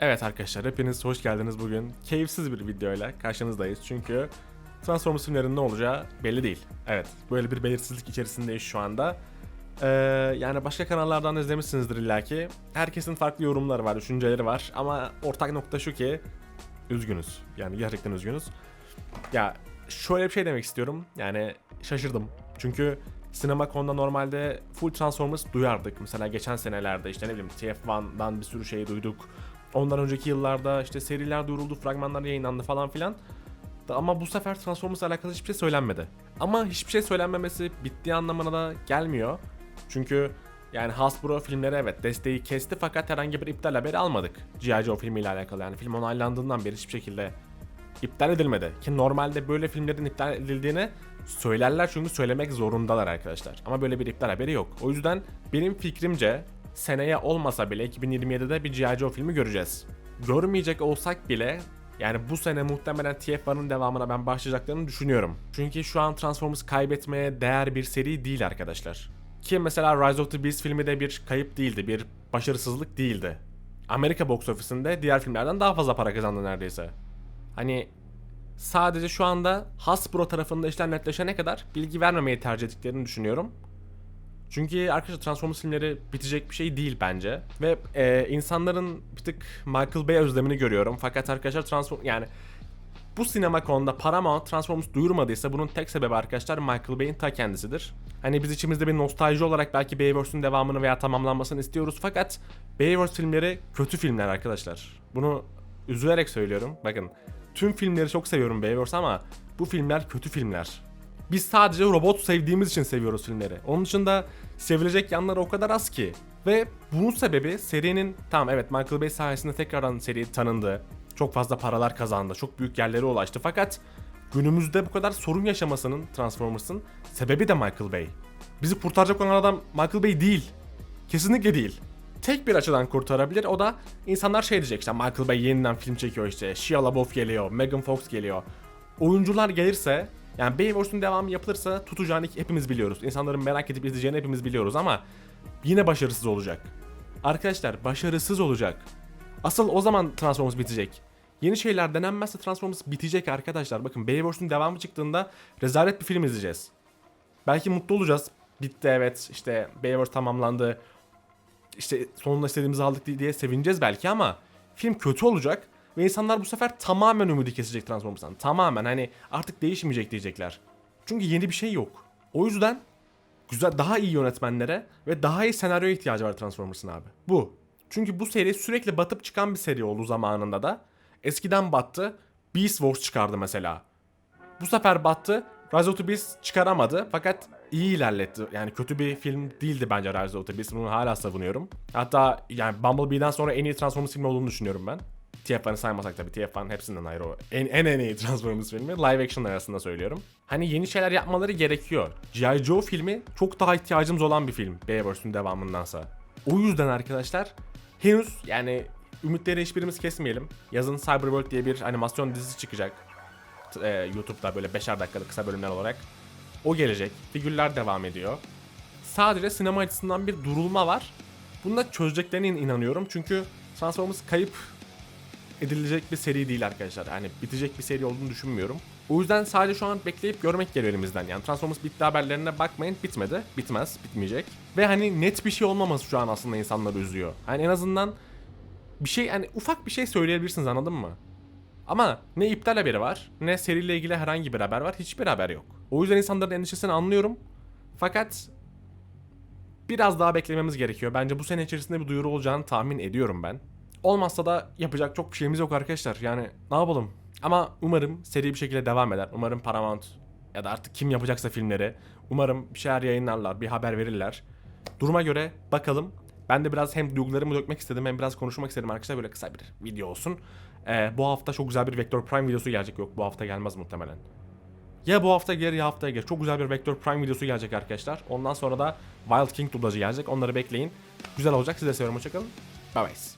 Evet arkadaşlar hepiniz hoş geldiniz bugün. Keyifsiz bir videoyla karşınızdayız çünkü Transformers filmlerinin ne olacağı belli değil. Evet böyle bir belirsizlik içerisindeyiz şu anda. Ee, yani başka kanallardan da izlemişsinizdir illaki. Herkesin farklı yorumları var, düşünceleri var ama ortak nokta şu ki üzgünüz. Yani gerçekten üzgünüz. Ya şöyle bir şey demek istiyorum. Yani şaşırdım. Çünkü Sinemacon'da normalde full Transformers duyardık. Mesela geçen senelerde işte ne bileyim TF1'dan bir sürü şey duyduk. Ondan önceki yıllarda işte seriler duyuruldu, fragmanlar yayınlandı falan filan. Ama bu sefer Transformers'la alakalı hiçbir şey söylenmedi. Ama hiçbir şey söylenmemesi bittiği anlamına da gelmiyor. Çünkü yani Hasbro filmleri evet desteği kesti fakat herhangi bir iptal haberi almadık. G.I. Joe filmiyle alakalı yani film onaylandığından beri hiçbir şekilde iptal edilmedi. Ki normalde böyle filmlerin iptal edildiğini söylerler çünkü söylemek zorundalar arkadaşlar. Ama böyle bir iptal haberi yok. O yüzden benim fikrimce seneye olmasa bile 2027'de bir G.I. Joe filmi göreceğiz. Görmeyecek olsak bile yani bu sene muhtemelen TF1'ın devamına ben başlayacaklarını düşünüyorum. Çünkü şu an Transformers kaybetmeye değer bir seri değil arkadaşlar. Ki mesela Rise of the Beast filmi de bir kayıp değildi, bir başarısızlık değildi. Amerika box office'inde diğer filmlerden daha fazla para kazandı neredeyse. Hani sadece şu anda Hasbro tarafında işler netleşene kadar bilgi vermemeyi tercih ettiklerini düşünüyorum. Çünkü arkadaşlar Transformers filmleri bitecek bir şey değil bence. Ve e, insanların bir tık Michael Bay özlemini görüyorum. Fakat arkadaşlar Transform yani bu sinema konuda Paramount Transformers duyurmadıysa bunun tek sebebi arkadaşlar Michael Bay'in ta kendisidir. Hani biz içimizde bir nostalji olarak belki Bayverse'ün devamını veya tamamlanmasını istiyoruz fakat Bayverse filmleri kötü filmler arkadaşlar. Bunu üzülerek söylüyorum. Bakın tüm filmleri çok seviyorum Bayverse ama bu filmler kötü filmler. Biz sadece robot sevdiğimiz için seviyoruz filmleri. Onun dışında sevilecek yanları o kadar az ki. Ve bunun sebebi serinin tamam evet Michael Bay sayesinde tekrardan seri tanındı. Çok fazla paralar kazandı. Çok büyük yerlere ulaştı. Fakat günümüzde bu kadar sorun yaşamasının Transformers'ın sebebi de Michael Bay. Bizi kurtaracak olan adam Michael Bay değil. Kesinlikle değil. Tek bir açıdan kurtarabilir o da insanlar şey diyecek işte Michael Bay yeniden film çekiyor işte Shia LaBeouf geliyor, Megan Fox geliyor. Oyuncular gelirse yani Bayverse'ün devamı yapılırsa tutacağını hepimiz biliyoruz. İnsanların merak edip izleyeceğini hepimiz biliyoruz ama yine başarısız olacak. Arkadaşlar başarısız olacak. Asıl o zaman Transformers bitecek. Yeni şeyler denenmezse Transformers bitecek arkadaşlar. Bakın Bayverse'ün devamı çıktığında rezalet bir film izleyeceğiz. Belki mutlu olacağız. Bitti evet işte Bayverse tamamlandı. İşte sonunda istediğimizi aldık diye sevineceğiz belki ama film kötü olacak. Ve insanlar bu sefer tamamen ümidi kesecek Transformers'tan. Tamamen hani artık değişmeyecek diyecekler. Çünkü yeni bir şey yok. O yüzden güzel daha iyi yönetmenlere ve daha iyi senaryoya ihtiyacı var Transformers'ın abi. Bu. Çünkü bu seri sürekli batıp çıkan bir seri oldu zamanında da. Eskiden battı. Beast Wars çıkardı mesela. Bu sefer battı. Rise of the Beast çıkaramadı fakat iyi ilerletti. Yani kötü bir film değildi bence Rise of the Beast. Bunu hala savunuyorum. Hatta yani Bumblebee'den sonra en iyi Transformers filmi olduğunu düşünüyorum ben. TF1'ı saymasak tabii TF1 hepsinden ayrı o. En, en en iyi Transformers filmi. Live action arasında söylüyorum. Hani yeni şeyler yapmaları gerekiyor. G.I. Joe filmi çok daha ihtiyacımız olan bir film. Bayverse'ün devamındansa. O yüzden arkadaşlar henüz yani ümitleri hiçbirimiz kesmeyelim. Yazın Cyberworld diye bir animasyon dizisi çıkacak. T- e, YouTube'da böyle 5'er dakikalık kısa bölümler olarak. O gelecek. Figürler devam ediyor. Sadece sinema açısından bir durulma var. Bunu da çözeceklerine inanıyorum. Çünkü Transformers kayıp edilecek bir seri değil arkadaşlar. Yani bitecek bir seri olduğunu düşünmüyorum. O yüzden sadece şu an bekleyip görmek geliyor elimizden. Yani Transformers bitti haberlerine bakmayın bitmedi. Bitmez, bitmeyecek. Ve hani net bir şey olmaması şu an aslında insanları üzüyor. Hani en azından bir şey hani ufak bir şey söyleyebilirsiniz anladın mı? Ama ne iptal haberi var, ne seriyle ilgili herhangi bir haber var, hiçbir haber yok. O yüzden insanların endişesini anlıyorum. Fakat biraz daha beklememiz gerekiyor. Bence bu sene içerisinde bir duyuru olacağını tahmin ediyorum ben. Olmazsa da yapacak çok bir şeyimiz yok arkadaşlar. Yani ne yapalım? Ama umarım seri bir şekilde devam eder. Umarım Paramount ya da artık kim yapacaksa filmleri. Umarım bir şeyler yayınlarlar, bir haber verirler. Duruma göre bakalım. Ben de biraz hem duygularımı dökmek istedim hem biraz konuşmak istedim arkadaşlar. Böyle kısa bir video olsun. Ee, bu hafta çok güzel bir Vector Prime videosu gelecek. Yok bu hafta gelmez muhtemelen. Ya bu hafta gelir ya haftaya gelir. Çok güzel bir Vector Prime videosu gelecek arkadaşlar. Ondan sonra da Wild King dublajı gelecek. Onları bekleyin. Güzel olacak. Size seviyorum. Hoşçakalın. Bye bye.